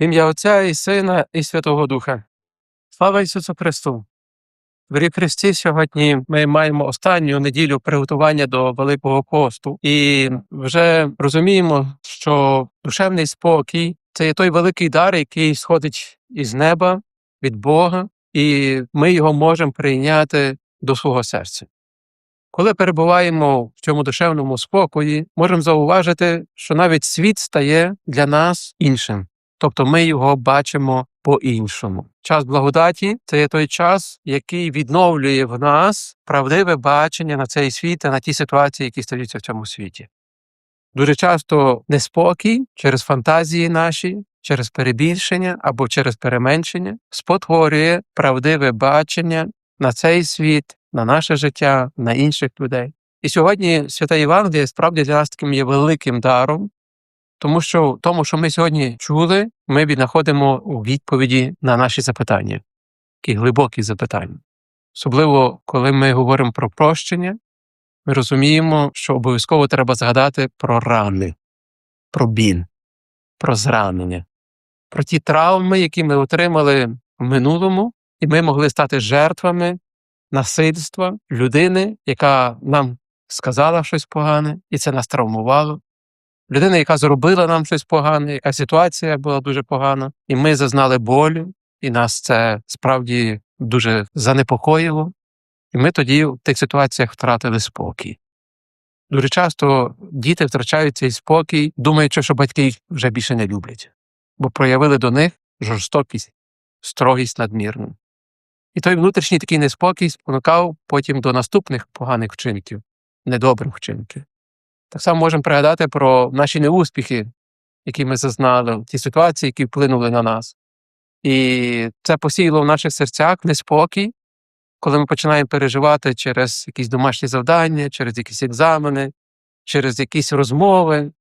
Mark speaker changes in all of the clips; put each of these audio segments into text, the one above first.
Speaker 1: Ім'я Отця і Сина, і Святого Духа. Слава Ісусу Христу! Рік Христі сьогодні ми маємо останню неділю приготування до Великого посту, і вже розуміємо, що душевний спокій це є той великий дар, який сходить із неба від Бога, і ми його можемо прийняти до свого серця. Коли перебуваємо в цьому душевному спокої, можемо зауважити, що навіть світ стає для нас іншим, тобто ми його бачимо по-іншому. Час благодаті це є той час, який відновлює в нас правдиве бачення на цей світ та на ті ситуації, які стаються в цьому світі. Дуже часто неспокій через фантазії наші, через перебільшення або через переменшення спотворює правдиве бачення на цей світ, на наше життя, на інших людей. І сьогодні свята Євангелія справді для нас таким є великим даром, тому що в тому, що ми сьогодні чули, ми віднаходимо у відповіді на наші запитання, такі глибокі запитання. Особливо, коли ми говоримо про прощення, ми розуміємо, що обов'язково треба згадати про рани, про біль, про зранення, про ті травми, які ми отримали в минулому, і ми могли стати жертвами насильства людини, яка нам сказала щось погане, і це нас травмувало. Людина, яка зробила нам щось погане, яка ситуація була дуже погана, і ми зазнали болю, і нас це справді дуже занепокоїло. І ми тоді в тих ситуаціях втратили спокій. Дуже часто діти втрачають цей спокій, думаючи, що батьки їх вже більше не люблять, бо проявили до них жорстокість, строгість надмірну. І той внутрішній такий неспокій спонукав потім до наступних поганих вчинків, недобрих вчинків. Так само можемо пригадати про наші неуспіхи, які ми зазнали, ті ситуації, які вплинули на нас. І це посіяло в наших серцях неспокій, коли ми починаємо переживати через якісь домашні завдання, через якісь екзамени, через якісь розмови,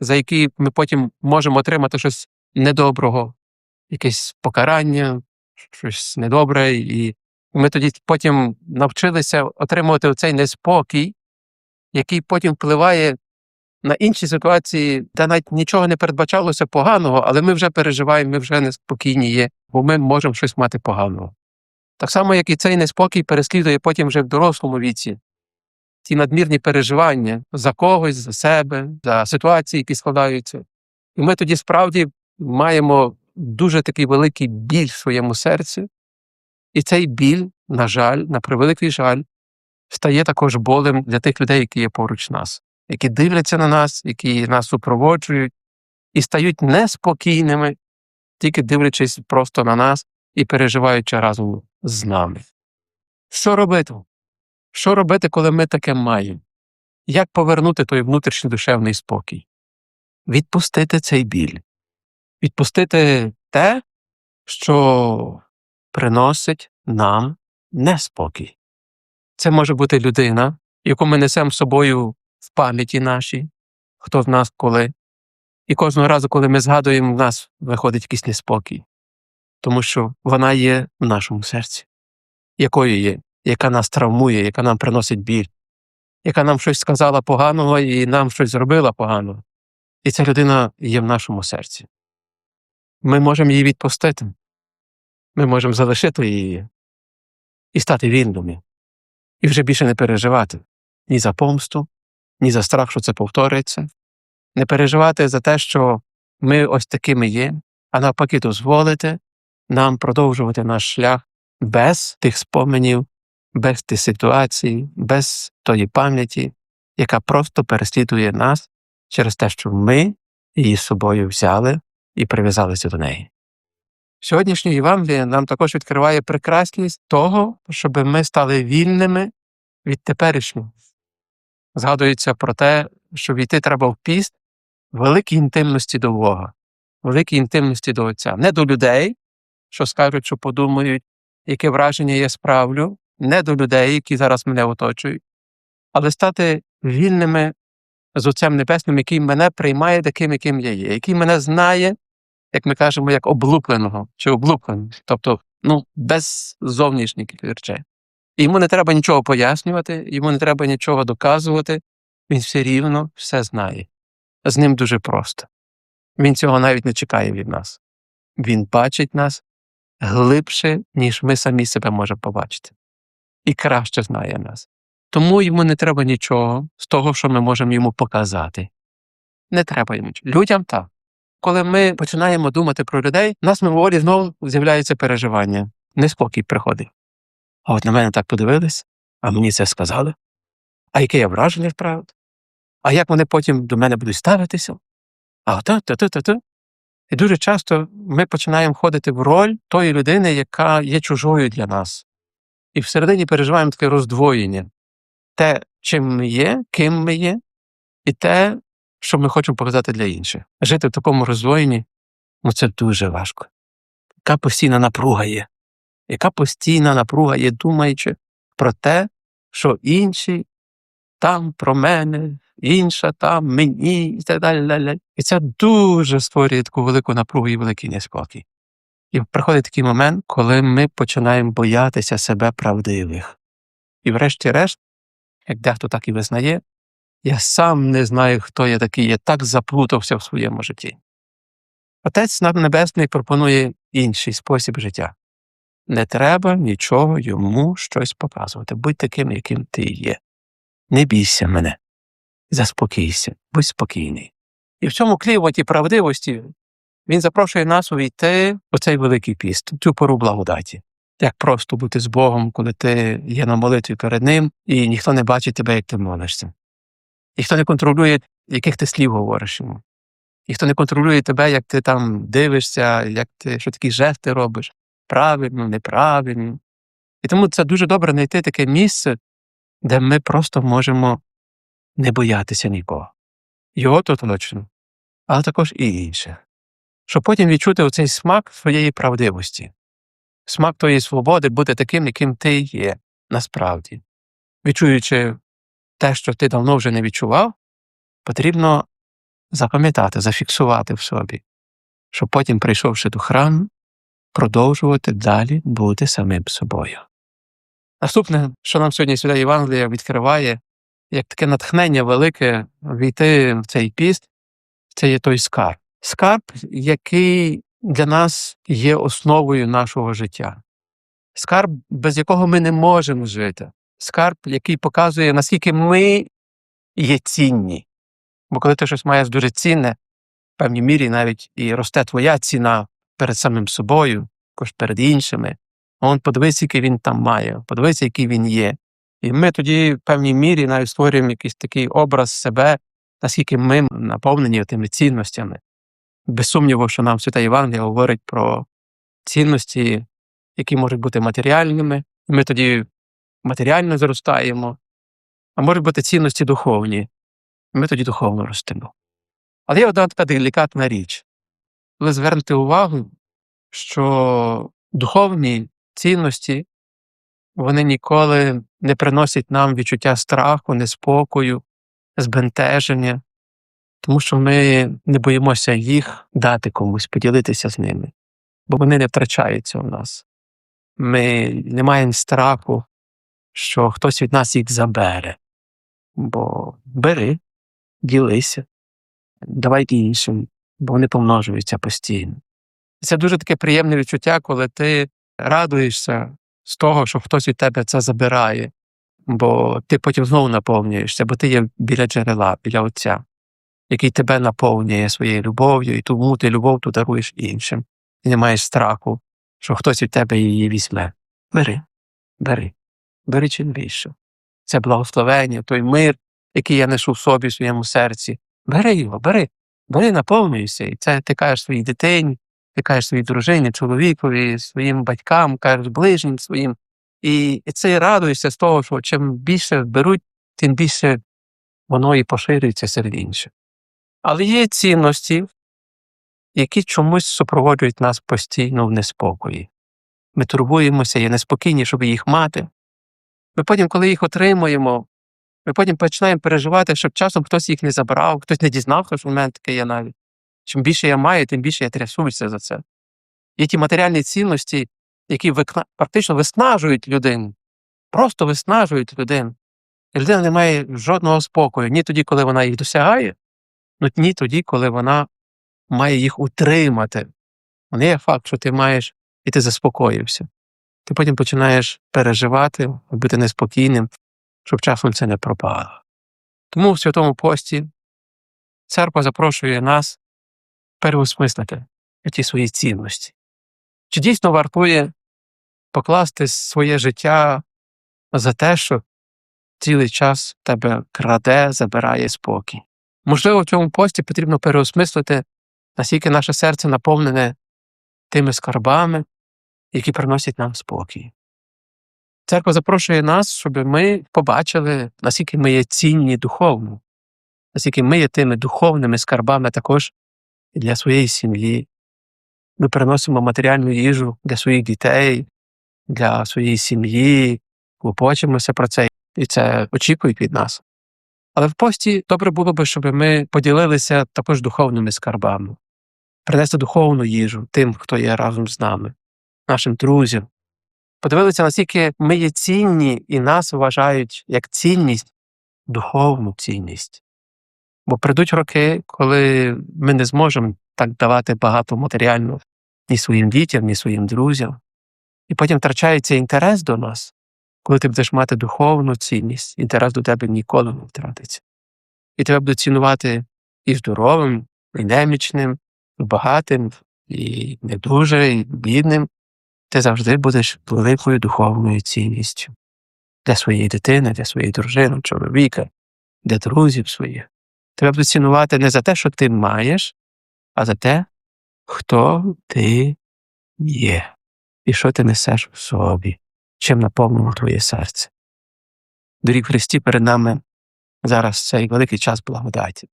Speaker 1: за які ми потім можемо отримати щось недоброго, якесь покарання, щось недобре. І ми тоді потім навчилися отримувати цей неспокій, який потім впливає на інші ситуації, де навіть нічого не передбачалося поганого, але ми вже переживаємо, ми вже неспокійні є, бо ми можемо щось мати поганого. Так само, як і цей неспокій переслідує потім вже в дорослому віці. Ті надмірні переживання за когось, за себе, за ситуації, які складаються. І ми тоді справді маємо дуже такий великий біль в своєму серці, і цей біль, на жаль, на превеликий жаль, стає також болем для тих людей, які є поруч нас, які дивляться на нас, які нас супроводжують, і стають неспокійними, тільки дивлячись просто на нас і переживаючи разом з нами. Що робити? Що робити, коли ми таке маємо? Як повернути той внутрішній душевний спокій? Відпустити цей біль, відпустити те, що приносить нам неспокій. Це може бути людина, яку ми несемо з собою в пам'яті нашій, хто в нас коли. І кожного разу, коли ми згадуємо, в нас виходить якийсь неспокій, тому що вона є в нашому серці, якою є, яка нас травмує, яка нам приносить біль, яка нам щось сказала поганого і нам щось зробила поганого. І ця людина є в нашому серці. Ми можемо її відпустити, ми можемо залишити її і стати вільними, і вже більше не переживати ні за помсту, ні за страх, що це повториться, не переживати за те, що ми ось такими є, а навпаки, дозволити нам продовжувати наш шлях без тих споменів, без тих ситуацій, без тої пам'яті, яка просто переслідує нас через те, що ми її з собою взяли і прив'язалися до неї. Сьогоднішнє Євангеліє нам також відкриває прекрасність того, щоб ми стали вільними від теперішнього. Згадується про те, що війти треба в піст великій інтимності до Бога, великій інтимності до Отця, не до людей, що скажуть, що подумають, яке враження я справлю, не до людей, які зараз мене оточують, але стати вільними з Отцем Небесним, який мене приймає таким, яким я є, який мене знає, як ми кажемо, як облупленого чи облупленого, тобто ну, без зовнішніх речей. Йому не треба нічого пояснювати, йому не треба нічого доказувати, він все рівно все знає. З ним дуже просто. Він цього навіть не чекає від нас. Він бачить нас глибше, ніж ми самі себе можемо побачити, і краще знає нас. Тому йому не треба нічого з того, що ми можемо йому показати. Не треба йому. Людям так. Коли ми починаємо думати про людей, у нас мимоволі знову з'являється переживання, неспокій приходить. А от на мене так подивились, а мені це сказали. А яке я враження вправив? А як вони потім до мене будуть ставитися? А ото, то, то, то, то. І дуже часто ми починаємо входити в роль тої людини, яка є чужою для нас. І всередині переживаємо таке роздвоєння. Те, чим ми є, ким ми є, і те, що ми хочемо показати для інших. Жити в такому роздвоєнні ну це дуже важко. Яка постійна напруга є, яка постійна напруга є, думаючи про те, що інші там про мене, інша там мені і так далі. І це дуже створює таку велику напругу і великий неспокій. І приходить такий момент, коли ми починаємо боятися себе правдивих. І врешті-решт, як дехто так і визнає, я сам не знаю, хто я такий, я так заплутався в своєму житті. Отець Небесний пропонує інший спосіб життя. Не треба нічого йому щось показувати. Будь таким, яким ти є. Не бійся мене. Заспокійся, будь спокійний. І в цьому клівоті правдивості він запрошує нас увійти у цей великий піст, цю пору благодаті. Як просто бути з Богом, коли ти є на молитві перед Ним, і ніхто не бачить тебе, як ти молишся. Ніхто не контролює, яких ти слів говориш йому. Ніхто не контролює тебе, як ти там дивишся, як ти що такі жести робиш, правильно, неправильно. І тому це дуже добре знайти таке місце, де ми просто можемо не боятися нікого. Його то точно, але також і інше. Щоб потім відчути оцей смак своєї правдивості, смак твоєї свободи бути таким, яким ти є насправді. Відчуючи те, що ти давно вже не відчував, потрібно запам'ятати, зафіксувати в собі, щоб потім, прийшовши до храму, продовжувати далі бути самим собою. Наступне, що нам сьогодні Свята Євангелія відкриває, як таке натхнення велике війти в цей піст, це є той скарб. Скарб, який для нас є основою нашого життя. Скарб, без якого ми не можемо жити. Скарб, який показує, наскільки ми є цінні. Бо коли ти щось маєш дуже цінне, в певній мірі навіть і росте твоя ціна перед самим собою, також перед іншими. Он подивись, який він там має, подивись, який він є. І ми тоді в певній мірі навіть створюємо якийсь такий образ себе, наскільки ми наповнені тими цінностями. Без сумніву, що нам Свята Євангелія говорить про цінності, які можуть бути матеріальними, і ми тоді матеріально зростаємо, а можуть бути цінності духовні, ми тоді духовно ростемо. Але є одна така делікатна річ. Ви звернете увагу, що духовні цінності вони ніколи не приносять нам відчуття страху, неспокою, збентеження, тому що ми не боїмося їх дати комусь, поділитися з ними, бо вони не втрачаються у нас. Ми не маємо страху, що хтось від нас їх забере. Бо бери, ділися, давай іншим, бо вони помножуються постійно. Це дуже таке приємне відчуття, коли ти радуєшся з того, що хтось від тебе це забирає, бо ти потім знову наповнюєшся, бо ти є біля джерела, біля Отця, який тебе наповнює своєю любов'ю, і тому ти любов ту даруєш іншим. І не маєш страху, що хтось від тебе її візьме. Бери, бери, бери чим більше. Це благословення, той мир, який я нешу в собі, в своєму серці. Бери його, бери, бери, наповнюйся. І це ти кажеш своїй дитині, ти кажеш своїй дружині, чоловікові, своїм батькам, кажеш ближнім своїм. І це радуєшся з того, що чим більше беруть, тим більше воно і поширюється серед інших. Але є цінності, які чомусь супроводжують нас постійно в неспокої. Ми турбуємося, є неспокійні, щоб їх мати. Ми потім, коли їх отримуємо, ми потім починаємо переживати, щоб часом хтось їх не забрав, хтось не дізнався, що в мене таке є навіть. Чим більше я маю, тим більше я трясуюся за це. Є ті матеріальні цінності, які викна... практично виснажують людину, просто виснажують людину. І людина не має жодного спокою ні тоді, коли вона їх досягає, ну ні тоді, коли вона має їх утримати, Не є факт, що ти маєш і ти заспокоївся. Ти потім починаєш переживати, бути неспокійним, щоб часом це не пропало. Тому в святому пості церква запрошує нас переосмислити ті свої цінності. Чи дійсно вартує покласти своє життя за те, що цілий час тебе краде, забирає спокій? Можливо, в цьому пості потрібно переосмислити, наскільки наше серце наповнене тими скарбами, які приносять нам спокій. Церква запрошує нас, щоб ми побачили, наскільки ми є цінні духовно, наскільки ми є тими духовними скарбами також для своєї сім'ї. Ми приносимо матеріальну їжу для своїх дітей, для своєї сім'ї, клопочемося про це, і це очікують від нас. Але в пості добре було би, щоб ми поділилися також духовними скарбами, принесли духовну їжу тим, хто є разом з нами, нашим друзям. Подивилися, наскільки ми є цінні і нас вважають як цінність, духовну цінність. Бо прийдуть роки, коли ми не зможемо так давати багато матеріально ні своїм дітям, ні своїм друзям. І потім втрачається інтерес до нас, коли ти будеш мати духовну цінність, інтерес до тебе ніколи не втратиться. І тебе будуть цінувати і здоровим, і немічним, і багатим, і не дуже, і бідним. Ти завжди будеш великою духовною цінністю для своєї дитини, для своєї дружини, чоловіка, для друзів своїх. Тебе будуть цінувати не за те, що ти маєш, а за те, хто ти є і що ти несеш в собі, чим наповнено твоє серце. Доріг Христі перед нами зараз цей великий час благодаті.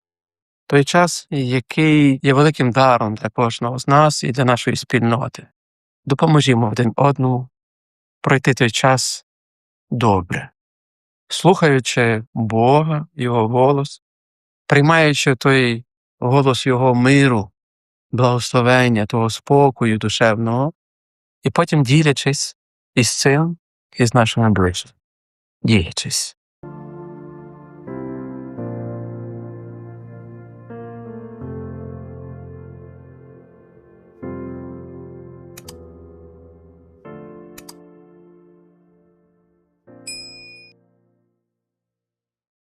Speaker 1: Той час, який є великим даром для кожного з нас і для нашої спільноти. Допоможімо один одному пройти той час добре, слухаючи Бога, Його голос, приймаючи той голос Його миру, благословення, того спокою душевного, і потім ділячись із цим, із нашими ближніми. Ділячись.